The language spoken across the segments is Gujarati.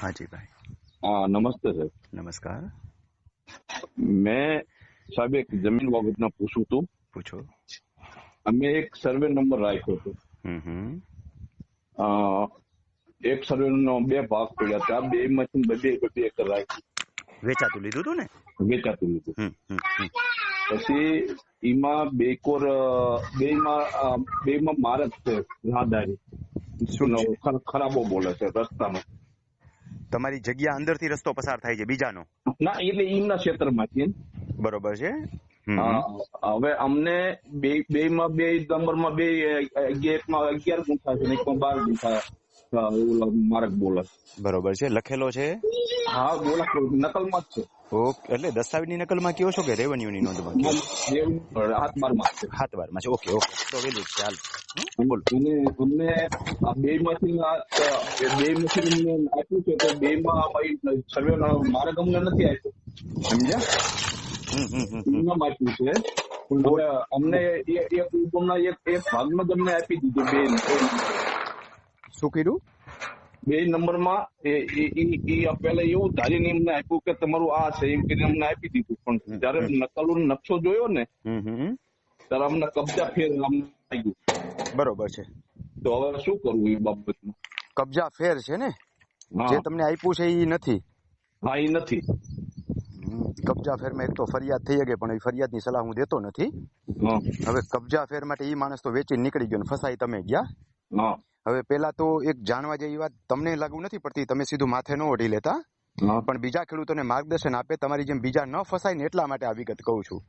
ભાઈ હા નમસ્તે સાહેબ નમસ્કાર મેં સાહેબ એક જમીન બાબતમાં પૂછું હતું પૂછો અમે એક સર્વે નંબર રાખ્યો હતો એક સર્વે નો બે ભાગ પડ્યા હતા બે મશીન બધી બધી એક રાખી વેચાતું લીધું હતું ને વેચાતું લીધું. પછી એમાં બે કોર બે માં બે માં માર જ છે રાહદારી શું? ખરાબો બોલે છે રસ્તાનો તમારી જગ્યા અંદરથી રસ્તો પસાર થાય છે બીજાનો? ના એટલે એમના ક્ષેત્રમાંથી બરોબર છે? હમ. હા, હવે અમને બે બે માં બે નંબરમાં બે ગેટમાં અગિયાર ગુંઠા છે બાર ગુંઠા માર્ગ બોલે. બરોબર છે લખેલો છે? હા બોલા નકલમાં જ છે. ઓકે એટલે દસ્તાવેજની નકલમાં કયો છો કે રેવન્યુની નોંધમાં બે હાથ બારમાં છે. હાથ બારમાં છે. Okay okay. તો વેલું છે હાલ. બોલો. અને અમને આ બે મશીન આ, બે મશીન આપ્યું છે તો બે માં સર્વે મારા અમને નથી આપ્યું. સમજ્યા. એમનામ આપ્યું છે. હવે અમને એક એક ભાગમાં તમને આપી દીધું બે શું કર્યું બે નંબરમાં એ એ- એ- એ પેલા એવું ધારીને એમને આપ્યું કે તમારું આ છે એમ કરીને અમને આપી દીધું. પણ જયારે નકલો નકશો જોયો ને. ત્યારે અમને કબજા ફેર ગયું બરોબર છે. તો હવે શું કરવું એ બાબતમાં? કબજા ફેર છે ને? જે તમને આપ્યું છે એ નથી. હા એ નથી. કબજા ફેરમાં એક તો ફરિયાદ થઈ ગઈ પણ એ ફરિયાદની સલાહ હું દેતો નથી. હવે કબજા ફેર માટે એ માણસ તો વેચીને નીકળી ગયો ને ફસાઈ તમે ગયા? હવે પેલા તો એક જાણવા જેવી વાત તમને લાગુ નથી પડતી તમે સીધું માથે ન ઓઢી લેતા. પણ બીજા ખેડૂતોને માર્ગદર્શન આપે તમારી જેમ બીજા ન ફસાય ને એટલા માટે આ વિગત કહું છું.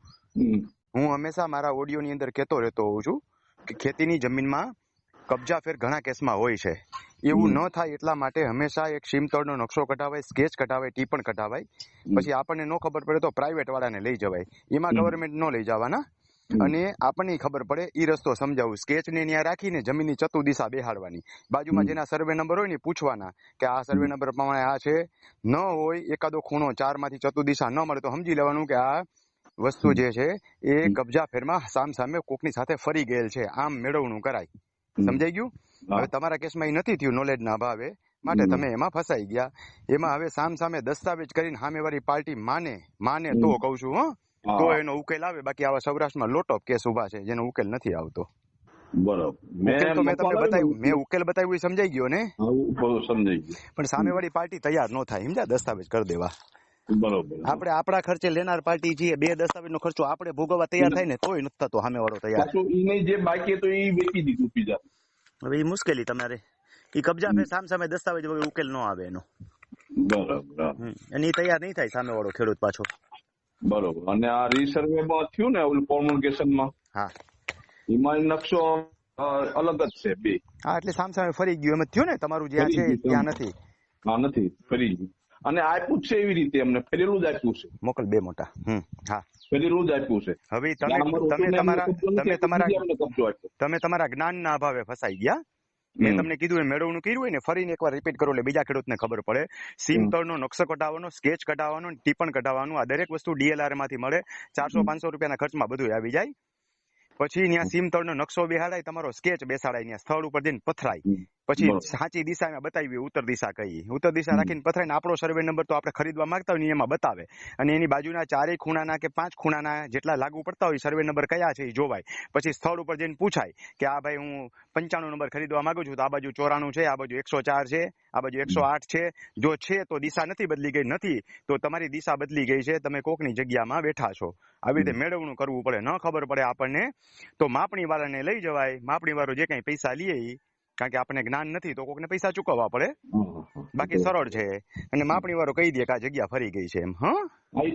હું હંમેશા મારા ઓડિયોની અંદર કહેતો રહેતો હોઉં છું કે ખેતીની જમીનમાં કબજા ફેર ઘણા કેસમાં હોય છે. એવું ન થાય એટલા માટે હંમેશા એક સીમતળનો નકશો કઢાવાય સ્કેચ કઢાવાય ટીપણ કઢાવાય. પછી આપણને ન ખબર પડે તો પ્રાઇવેટ વાળાને લઈ જવાય. એમાં ગવર્મેન્ટ ન લઈ જવાના. અને આપણને ખબર પડે એ રસ્તો સમજાવું. સ્કેચ ને ત્યાં રાખીને જમીનની ચતુ દિશા બેહાડવાની. બાજુમાં જેના સર્વે નંબર હોય ને પૂછવાના કે આ સર્વે નંબર પ્રમાણે આ છે. ન હોય એકાદો ખૂણો ચારમાંથી ચતુ દિશા ન મળે તો સમજી લેવાનું કે આ વસ્તુ જે છે એ. કબજા ફેરમાં સામ સામે કોકની સાથે ફરી ગયેલ છે. આમ મેળવણું કરાય. સમજાઈ ગયું? હવે તમારા કેસમાં એ નથી થયું નોલેજ ના અભાવે. માટે તમે એમાં ફસાઈ ગયા. એમાં હવે સામ સામે દસ્તાવેજ કરીને સામેવાળી પાર્ટી માને માને તો કહું છું હા. તો એનો ઉકેલ આવે બાકી આવા સૌરાષ્ટ્રમાં લોટ ઓફ કેસ ઊભા છે જેનો ઉકેલ નથી આવતો. બરોબર. તો મેં તમને બતાવ્યું મેં ઉકેલ. બતાવ્યું એ સમજાઈ ગયો ને? સમજાઈ ગયું. પણ સામેવાળી પાર્ટી તૈયાર ન થાય સમજ્યા? દસ્તાવેજ કરી દેવા. બરોબર. આપણે આપણા ખર્ચે લેનાર પાર્ટી છીએ બે દસ્તાવેજનો ખર્ચો આપણે ભોગવવા તૈયાર થાય ને તોય નથી થતો તૈયાર. જે બાકી એ વેચી દીધું બીજા હવે એ મુશ્કેલી તમારે. એ કબજા ફેર સામ સામે દસ્તાવેજ વગર ઉકેલ ન આવે એનો. બરોબર એની અને એ તૈયાર નહીં થાય સામે વાળો ખેડૂત પાછો. બરોબર. અને આ રીસર્વે થયું ને ઓલું કોમ્યુનિકેશનમાં હા. એમાં નકશો અલગ જ છે બે. હા એટલે સામ સામે ફરી ગયું. એમ થયું ને? તમારું જ્યાં છે ત્યાં નથી. હા નથી. ફરી ગયું. અને આપ્યું છે એવી રીતે અમને ફેરેલું જ આપ્યું છે. મોકલ બે મોટા. હમ હા. ફેરેલું જ આપ્યું છે. હવે તમે તમે તમારા તમે તમારા તમે તમારા જ્ઞાનના અભાવે ફસાઈ ગયા? મેં. તમને કીધું એ મેળવણું કર્યું હોય ને ફરીને એકવાર રિપીટ કરો એટલે બીજા ખેડૂતને ખબર પડે. સીમ તળનો નકશો કઢાવવાનો સ્કેચ કઢાવવાનો ટીપણ કઢાવવાનું. આ દરેક વસ્તુ ડીએલઆરમાંથી મળે. ચારસો. પાંચસો રૂપિયાના ખર્ચમાં બધું આવી જાય. પછી ત્યાં સીમ તળનો નકશો બેહાડાય તમારો સ્કેચ બેસાડાય ત્યાં સ્થળ ઉપર જઈને પથરાય. પછી. સાચી દિશામાં બતાવી ઉત્તર દિશા કઈ ઉત્તર દિશા રાખીને પથરાઈને આપણો સર્વે નંબર તો આપણે ખરીદવા માંગતા હોય એમાં બતાવે. અને એની બાજુના ચારેય ખૂણાના કે પાંચ ખૂણાના જેટલા લાગુ પડતા હોય સર્વે નંબર કયા છે એ જોવાય. પછી સ્થળ ઉપર જઈને પૂછાય કે આ ભાઈ હું પંચાણું નંબર ખરીદવા માંગુ છું તો આ બાજુ ચોરાણું છે આ બાજુ એકસો ચાર છે આ બાજુ એકસો આઠ છે. જો છે તો દિશા નથી બદલી ગઈ નથી તો તમારી દિશા બદલી ગઈ છે તમે કોકની જગ્યામાં બેઠા છો. આવી રીતે મેળવણું કરવું પડે. ન ખબર પડે આપણને તો માપણી વાળાને લઈ જવાય. માપણી વાળો જે કઈ પૈસા લે ઈ, કારણ કે આપણને જ્ઞાન નથી તો કોકને પૈસા ચૂકવવા પડે. બાકી સરળ છે. અને માપણી વાળો કહી દે કે આ જગ્યા ફરી ગઈ છે એમ હા?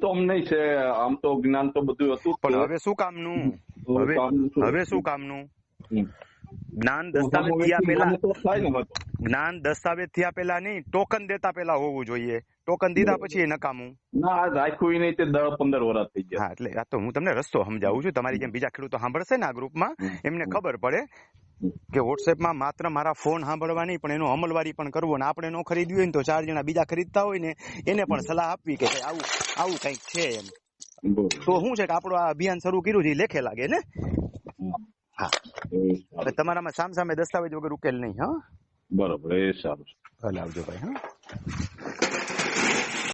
તો અમને છે. આમ તો જ્ઞાન તો બધું હતું પણ હવે શું કામનું? હવે હવે શું? કામનું? જ્ઞાન દસ્તાવેજ થયા પેલા. જ્ઞાન દસ્તાવેજ થયા પેલા નહીં ટોકન દેતા પેલા હોવું જોઈએ. ટોકન દીધા પછી એ નકામું. ના રાખ્યું નહીં તે દસ પંદર વર્ષ થઈ ગયા. હા એટલે આ તો હું તમને રસ્તો સમજાવું છું. તમારી જેમ બીજા ખેડૂતો સાંભળશે ને આ ગ્રુપમાં. એમને ખબર પડે કે વોટ્સએપમાં માત્ર મારા ફોન સાંભળવા નહીં પણ એનો અમલવારી પણ કરવો અને આપણે નો ખરીદ્યું હોય ને તો ચાર જણા બીજા ખરીદતા હોય ને એને પણ સલાહ આપવી કે આવું આવું કંઈક છે એમ. તો શું છે કે આપણું આ અભિયાન શરૂ કર્યું છે લેખે લાગે ને? હા. તમારામાં સામ સામે દસ્તાવેજ વગર ઉકેલ નહીં હા? બરોબર એ સારું ભલે આવજો ભાઈ હા.